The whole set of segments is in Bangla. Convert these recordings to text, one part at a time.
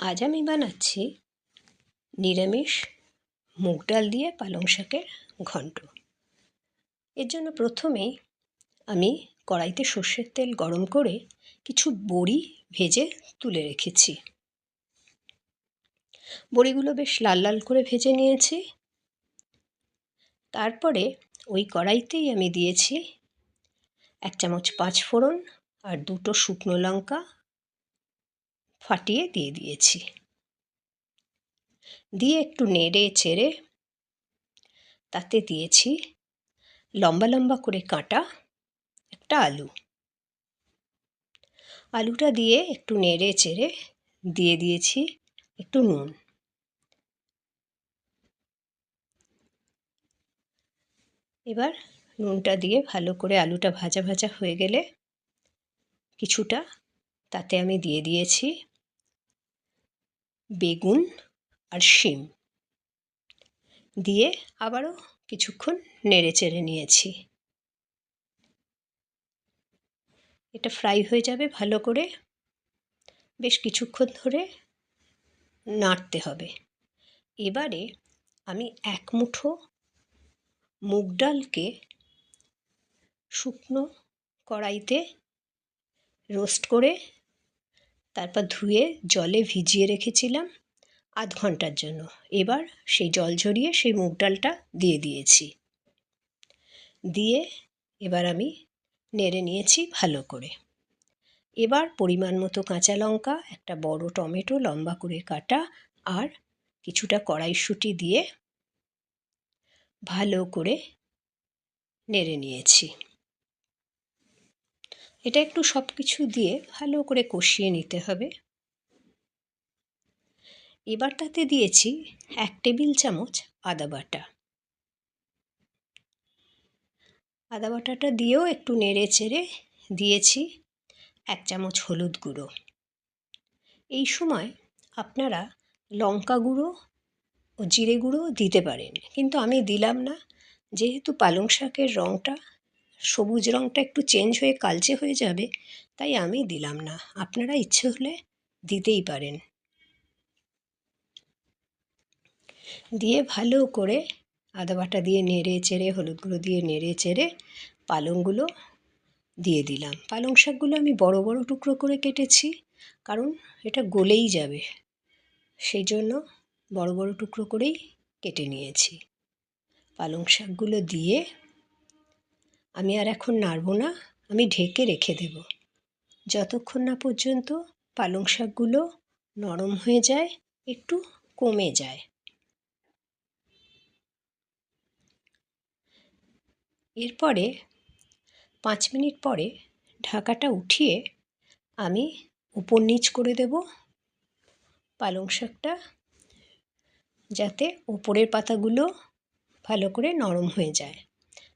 আজ আমি বানাচ্ছি নিরামিষ মুগ ডাল দিয়ে পালং শাকের ঘন্ট। এর জন্য প্রথমেই আমি কড়াইতে সর্ষের তেল গরম করে কিছু বড়ি ভেজে তুলে রেখেছি। বড়িগুলো বেশ লাল লাল করে ভেজে নিয়েছি। তারপরে ওই কড়াইতেই আমি দিয়েছি এক চামচ পাঁচ ফোড়ন আর দুটো শুকনো লঙ্কা ফাটিয়ে দিয়ে দিয়েছি। দিয়ে একটু নেড়ে চেড়ে তাতে দিয়েছি লম্বা লম্বা করে কাটা একটা আলু। আলুটা দিয়ে একটু নেড়ে চেড়ে দিয়ে দিয়েছি একটু নুন। এবার নুনটা দিয়ে ভালো করে আলুটা ভাজা ভাজা হয়ে গেলে কিছুটা তাতে আমি দিয়ে দিয়েছি বেগুন আর শিম দিয়ে আবারও কিছুক্ষণ নেড়ে চেড়ে নিয়েছি। এটা ফ্রাই হয়ে যাবে ভালো করে। বেশ কিছুক্ষণ ধরে নাড়তে হবে। এবারে আমি এক মুঠো মুগ ডালকে শুকনো কড়াইতে রোস্ট করে তারপর ধুয়ে জলে ভিজিয়ে রেখেছিলাম আধ ঘণ্টার জন্য। এবার সেই জল ঝরিয়ে সেই মুগ ডালটা দিয়ে দিয়েছি। দিয়ে এবার আমি নেড়ে নিয়েছি ভালো করে। এবার পরিমাণ মতো কাঁচা লঙ্কা, একটা বড় টমেটো, লম্বা করে কাটা, আর কিছুটা কড়াইশুঁটি দিয়ে ভালো করে নেড়ে নিয়েছি। এটা একটু সব কিছু দিয়ে ভালো করে কষিয়ে নিতে হবে। এবার তাতে দিয়েছি এক টেবিল চামচ আদা বাটা। আদা বাটাটা দিয়েও একটু নেড়ে চেড়ে দিয়েছি এক চামচ হলুদ গুঁড়ো। এই সময় আপনারা লঙ্কা গুঁড়ো ও জিরে গুঁড়ো দিতে পারেন, কিন্তু আমি দিলাম না। যেহেতু পালং শাকের রঙটা সবুজ রঙটা একটু চেঞ্জ হয়ে কালচে হয়ে যাবে, তাই আমি দিলাম না। আপনারা ইচ্ছে হলে দিতেই পারেন। দিয়ে ভালো করে আদা বাটা দিয়ে নেড়ে চেড়ে, হলুদ গুঁড়ো দিয়ে নেড়ে চেড়ে পালংগুলো দিয়ে দিলাম। পালং শাকগুলো আমি বড় বড় টুকরো করে কেটেছি, কারণ এটা গলেই যাবে। সেই জন্য বড় বড় টুকরো করেই কেটে নিয়েছি। পালং শাকগুলো দিয়ে আমি আর এখন নাড়ব না, আমি ঢেকে রেখে দেব। যতক্ষণ না পর্যন্ত পালং শাকগুলো নরম হয়ে যায়, একটু কমে যায়। এরপরে পাঁচ মিনিট পরে ঢাকাটা উঠিয়ে আমি উপর নিচ করে দেব পালং শাকটা, যাতে ওপরের পাতাগুলো ভালো করে নরম হয়ে যায়।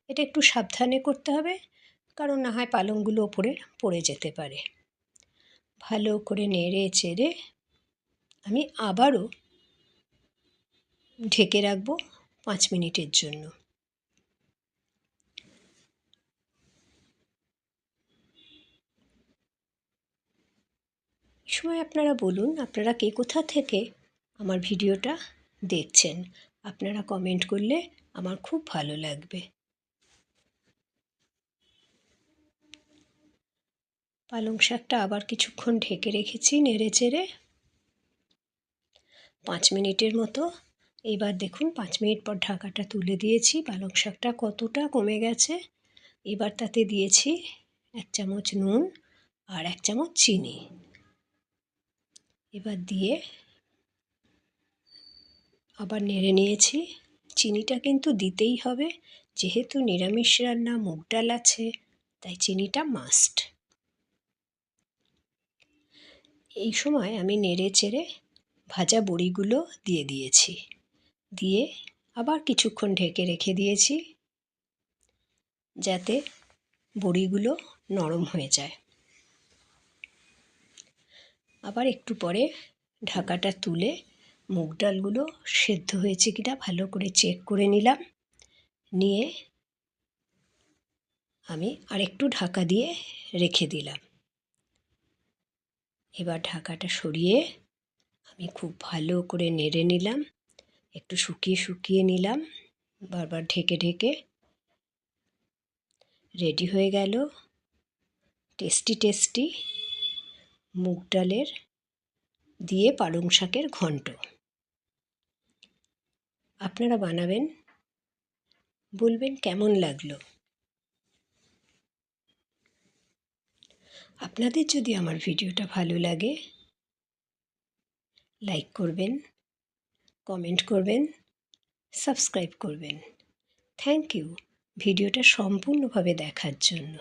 এটা একটু সাবধানে করতে হবে, কারণ না হয় পালংগুলো ওপরে পড়ে যেতে পারে। ভালো করে নেড়ে চেড়ে আমি আবারও ঢেকে রাখব পাঁচ মিনিটের জন্য। সময় আপনারা বলুন, আপনারা কে কোথা থেকে আমার ভিডিওটা দেখছেন? আপনারা কমেন্ট করলে আমার খুব ভালো লাগবে। পালং শাকটা আবার কিছুক্ষণ ঢেকে রেখেছি, নেড়ে চেড়ে। পাঁচ মিনিটের মতো। এবার দেখুন, পাঁচ মিনিট পর ঢাকাটা তুলে দিয়েছি। পালং শাকটা কতটা কমে গেছে, এবার তাতে দিয়েছি এক চামচ নুন আর এক চামচ চিনি। এবার দিয়ে আবার নেড়ে নিয়েছি। চিনিটা কিন্তু দিতেই হবে, যেহেতু নিরামিষ রান্না, মুগ ডাল আছে, তাই চিনিটা মাস্ট। এই সময় আমি নেড়ে চেড়ে ভাজা বড়িগুলো দিয়ে দিয়েছি। দিয়ে আবার কিছুক্ষণ ঢেকে রেখে দিয়েছি যাতে বড়িগুলো নরম হয়ে যায়। আবার একটু পরে ঢাকাটা তুলে মুগ ডালগুলো সেদ্ধ হয়েছে কিনা ভালো করে চেক করে নিলাম। নিয়ে আমি আরেকটু ঢাকা দিয়ে রেখে দিলাম। এবার ঢাকাটা সরিয়ে আমি খুব ভালো করে নেড়ে নিলাম, একটু শুকিয়ে শুকিয়ে নিলাম, বারবার ঢেকে ঢেকে। রেডি হয়ে গেল টেস্টি টেস্টি মুগ ডালের দিয়ে পালং শাকের ঘন্ট। আপনারা বানাবেন, বলবেন কেমন লাগল? আপনাদের যদি আমার ভিডিওটা ভালো লাগে লাইক করবেন কমেন্ট করবেন সাবস্ক্রাইব করবেন। থ্যাংক ইউ ভিডিওটা সম্পূর্ণভাবে দেখার জন্য।